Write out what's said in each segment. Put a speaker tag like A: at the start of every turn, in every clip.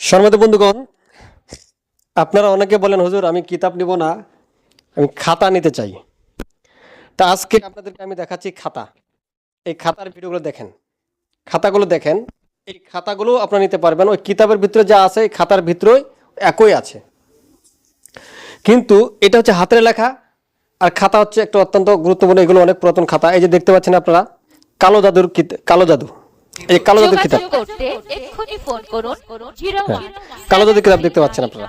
A: সম্মানিত বন্ধুগণ, আপনারা অনেকে বলেন, হুজুর, আমি কিতাব নিব না, আমি খাতা নিতে চাই। তা আজকে আপনাদেরকে আমি দেখাচ্ছি খাতা। এই খাতার ভিডিওগুলো দেখেন। খাতাগুলো দেখেন। এই খাতাগুলো আপনারা নিতে পারবেন। ওই কিতাবের ভিতরে যা আছে, এই খাতার ভিতরেই একই আছে। কিন্তু এটা হচ্ছে হাতের লেখা, আর খাতা হচ্ছে একটা অত্যন্ত গুরুত্বপূর্ণ, এগুলো অনেক পুরাতন খাতা। এই যে দেখতে পাচ্ছেন আপনারা, কালো জাদুর কালো জাদু। এই কালো কিতাব।
B: ফোন করুন জিরো
A: কালো কিতাব দেখতে পাচ্ছেন আপনারা।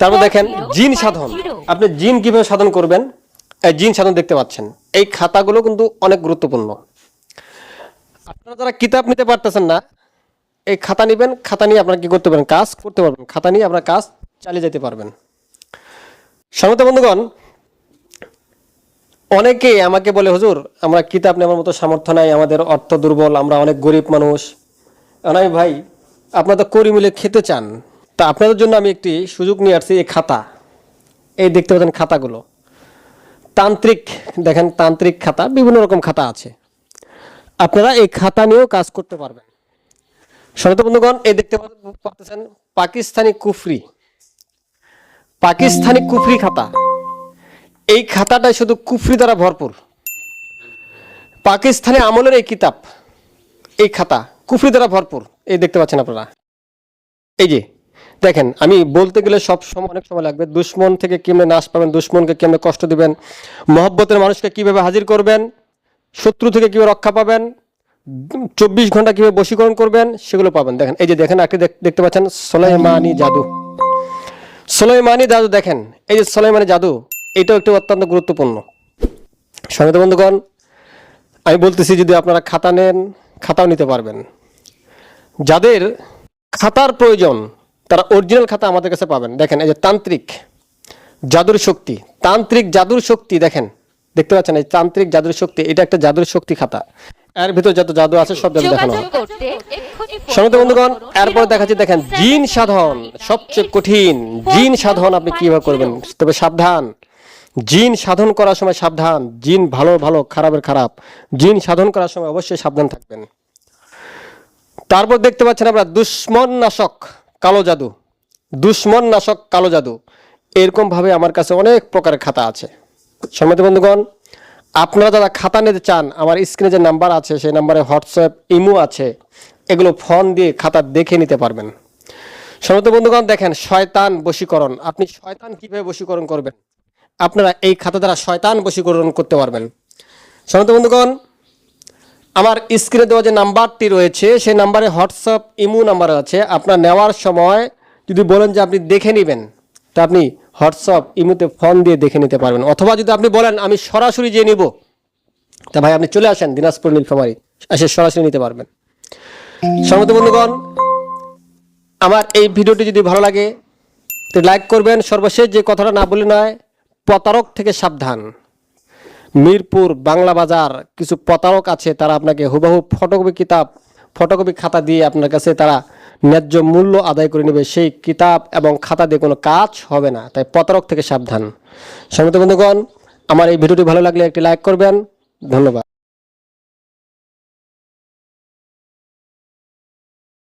A: তারপর দেখেন জিন সাধন। আপনি জিন কীভাবে সাধন করবেন? এই জিন সাধন দেখতে পাচ্ছেন। এই খাতাগুলো কিন্তু অনেক গুরুত্বপূর্ণ। আপনারা যারা কিতাব নিতে পারতেছেন না এই খাতা নেবেন খাতা নিয়ে আপনারা কি করতে পারেন কাজ করতে পারবেন। খাতা নিয়ে আপনারা কাজ চালিয়ে যেতে পারবেন। সমত বন্ধুগণ অনেকে আমাকে বলে, হুজুর, আমরা কিতাব নেওয়ার মতো সামর্থ্য নাই, আমাদের অর্থ দুর্বল, আমরা অনেক গরিব মানুষ। আমি, ভাই, আপনারা তো করি মিলে খেতে চান। তা আপনাদের জন্য আমি একটি সুযোগ নিয়ে আসছি, এই খাতা। এই দেখতে পাচ্ছেন খাতাগুলো। তান্ত্রিক, দেখেন তান্ত্রিক খাতা, বিভিন্ন রকম খাতা আছে। আপনারা এই খাতা নিয়েও কাজ করতে পারবেন। সনাত বন্ধুগণ, এই দেখতে পাচ্ছেন পাকিস্তানি কুফরি। পাকিস্তানি কুফরি খাতা। এই খাতাটা শুধু কুফরি দ্বারা ভরপুর। পাকিস্তানে আমলের এই কিতাব, এই খাতা কুফরি দ্বারা ভরপুর। এই দেখতে পাচ্ছেন আপনারা। এই যে, দেখেন, আমি বলতে গেলে সব সময় অনেক সময় লাগবে, দুশ্মন থেকে কেমনে নাশ পাবেন, দুশ্মনকে কেমনে কষ্ট দিবেন, মহব্বতের মানুষকে কীভাবে হাজির করবেন, শত্রু থেকে কীভাবে রক্ষা পাবেন, চব্বিশ ঘণ্টা কীভাবে বশীকরণ করবেন, সেগুলো পাবেন। দেখেন, এই যে দেখেন আপনি দেখতে পাচ্ছেন, সোলাইমানি জাদু। সোলাইমানি জাদু দেখেন, এই যে সোলাইমানি জাদু এটাও একটু অত্যন্ত গুরুত্বপূর্ণ। সংগীত বন্ধুগণ আমি বলতেছি যদি আপনারা খাতা নেন খাতাও নিতে পারবেন। যাদের খাতার প্রয়োজন তারা অরিজিনাল খাতা আমাদের কাছে পাবেন। দেখেন এই যে তান্ত্রিক জাদুর শক্তি তান্ত্রিক জাদুর শক্তি দেখেন দেখতে পাচ্ছেন এই তান্ত্রিক জাদুর শক্তি এটা একটা জাদুর শক্তি খাতা। এর ভিতর যত জাদু আছে সব জাদু দেখানো। সমিত বন্ধুগণ। এরপরে দেখাচ্ছি দেখেন জিন সাধন সবচেয়ে কঠিন জিন সাধন আপনি কীভাবে করবেন তবে সাবধান। জিন সাধন করার সময় সাবধান। জিন ভালো ভালো, খারাপের খারাপ। জিন সাধন করার সময় অবশ্যই সাবধান থাকবেন। তারপর দেখতে পাচ্ছেন আমরা দুশ্মন নাশক, কালো জাদু। দুশ্মন নাশক, কালো জাদু। এরকম ভাবে আমার কাছে অনেক প্রকারের খাতা আছে। সম্মানিত বন্ধুগণ, আপনারা যারা খাতা নিতে চান, আমার স্ক্রিনে যে নাম্বার আছে, সেই নাম্বারে হোয়াটসঅ্যাপ ইমো আছে। এগুলো ফোন দিয়ে খাতা দেখে নিতে পারবেন। সম্মানিত বন্ধুগণ, দেখেন, শয়তান বশীকরণ। আপনি শয়তান কীভাবে বশীকরণ করবেন? আপনারা এই খাতা দ্বারা শয়তান বশীকরণ করতে পারবেন। সম্মানিত বন্ধুগণ, আমার স্ক্রিনে দেওয়া যে নাম্বারটি রয়েছে, সেই নাম্বারে হোয়াটসঅ্যাপ, ইমো নাম্বার আছে। আপনার নেওয়ার সময় যদি বলেন যে আপনি দেখে নেবেন, তা আপনি হোয়াটসঅ্যাপ, ইমোতে ফোন দিয়ে দেখে নিতে পারবেন। অথবা যদি আপনি বলেন, আমি সরাসরি যেয়ে নিব, তা ভাই আপনি চলে আসেন দিনাজপুর নীলফামারি, এসে সরাসরি নিতে পারবেন। সমত বন্ধুগণ, আমার এই ভিডিওটি যদি ভালো লাগে, তো লাইক করবেন। সর্বশেষ যে কথাটা না বলে নয় প্রতারক থেকে সাবধান। মিরপুর বাংলা বাজার কিছু প্রতারক আছে, তারা আপনাকে হুবাহু ফটোকপি কিতাব, ফটোকপি খাতা দিয়ে আপনার কাছে তারা ন্যায্য মূল্য আদায় করে নেবে। সেই কিতাব এবং খাতা দিয়ে কোনো কাজ হবে না, তাই প্রতারক থেকে সাবধান। সমিত বন্ধুগণ, আমার এই ভিডিওটি ভালো লাগলে একটি লাইক করবেন। ধন্যবাদ।